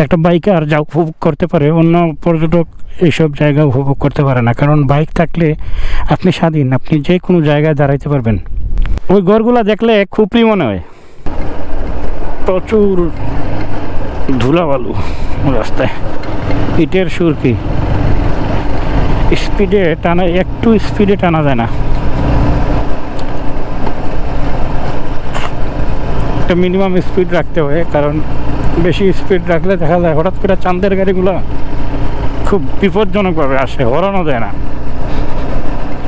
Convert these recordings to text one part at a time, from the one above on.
একটা বাইকার যা উপভোগ করতে পারে, অন্য পর্যটক এইসব জায়গা উপভোগ করতে পারে না। কারণ বাইক থাকলে আপনি স্বাধীন, আপনি যে কোনো জায়গায় দাঁড়াইতে পারবেন। ওই ঘরগুলা দেখলে খুবই মনে হয়। প্রচুর ধুলাবালু রাস্তায়। ইটের সুরকি। স্পিডে টানা, একটু স্পিডে টানা যায় না। একটা মিনিমাম স্পিড রাখতে হয়, কারণ বেশি স্পিড রাখলে দেখা যায় হঠাৎ করে চাঁদের গাড়িগুলো খুব বিপজ্জনকভাবে আসে হরানো যায় না।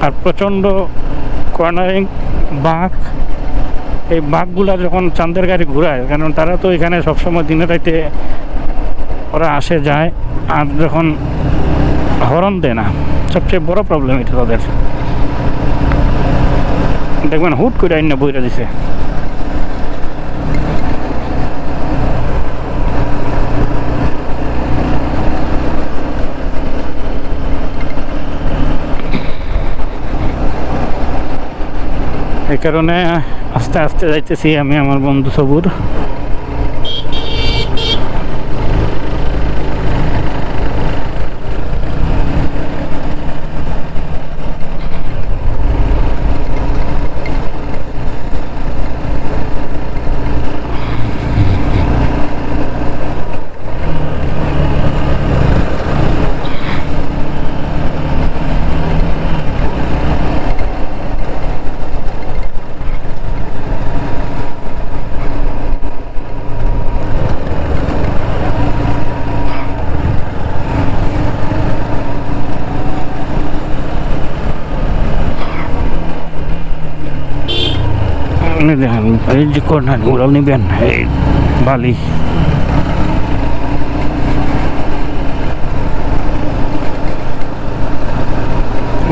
আর প্রচণ্ড কর্নারিং বাঁক, এই বাঘগুলা যখন চাঁদের গাড়ি ঘুরায়, কারণ তারা তো এখানে সবসময় দিনে রাইতে ওরা আসে, যায়, আর যখন হরন দেয় না, সবচেয়ে বড় প্রবলেম এটা তাদের। দেখবেন হুট করে আইন বইরা দিছে। এই কারণে আস্তে আস্তে যাইতেছি আমি আমার বন্ধু সবুর।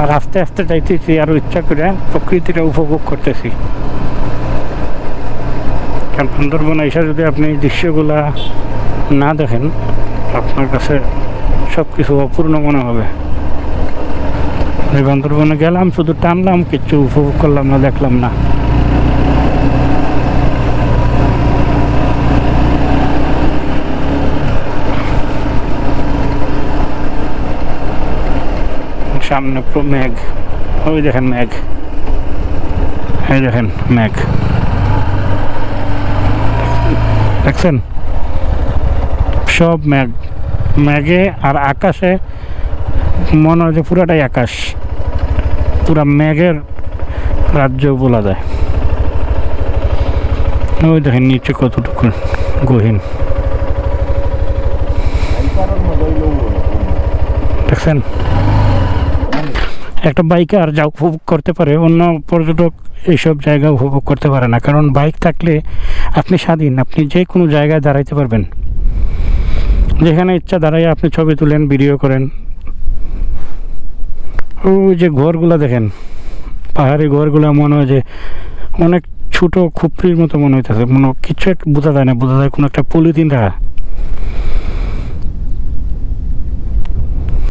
আর আস্তে আস্তে যাইতেছি আরও ইচ্ছা করে প্রকৃতিটা উপভোগ করতেছি কারণ সুন্দরবনে এসে যদি আপনি দৃশ্যগুলা না দেখেন আপনার কাছে সব কিছু অপূর্ণ মনে হবে বান্দরবনে গেলাম শুধু টানলাম কিছু উপভোগ করলাম না দেখলাম না সামনে মেঘ। ওই দেখেন মেঘ। এই দেখেন মেঘ। দেখছেন? সব মেঘ। মেঘে আর আকাশে মনে হয় যে পুরাটাই আকাশ। পুরা মেঘের রাজ্য বলা যায়। ওই দেখেন নিচে কতটুকু গহীন। দেখছেন? একটা বাইকার যা উপভোগ করতে পারে, অন্য পর্যটক এইসব জায়গা উপভোগ করতে পারে না। কারণ বাইক থাকলে আপনি স্বাধীন, আপনি যে কোনো জায়গায় দাঁড়াইতে পারবেন। যেখানে ইচ্ছা দাঁড়াই আপনি ছবি তুলেন, ভিডিও করেন। ওই যে ঘরগুলো দেখেন, পাহাড়ি ঘরগুলো মনে হয় যে অনেক ছোট খুপড়ির মতো মনে হইতেছে। মনে কিছু একটা বোঝা যায় না, বোঝা যায় কোনো একটা পলিথিন রাখা।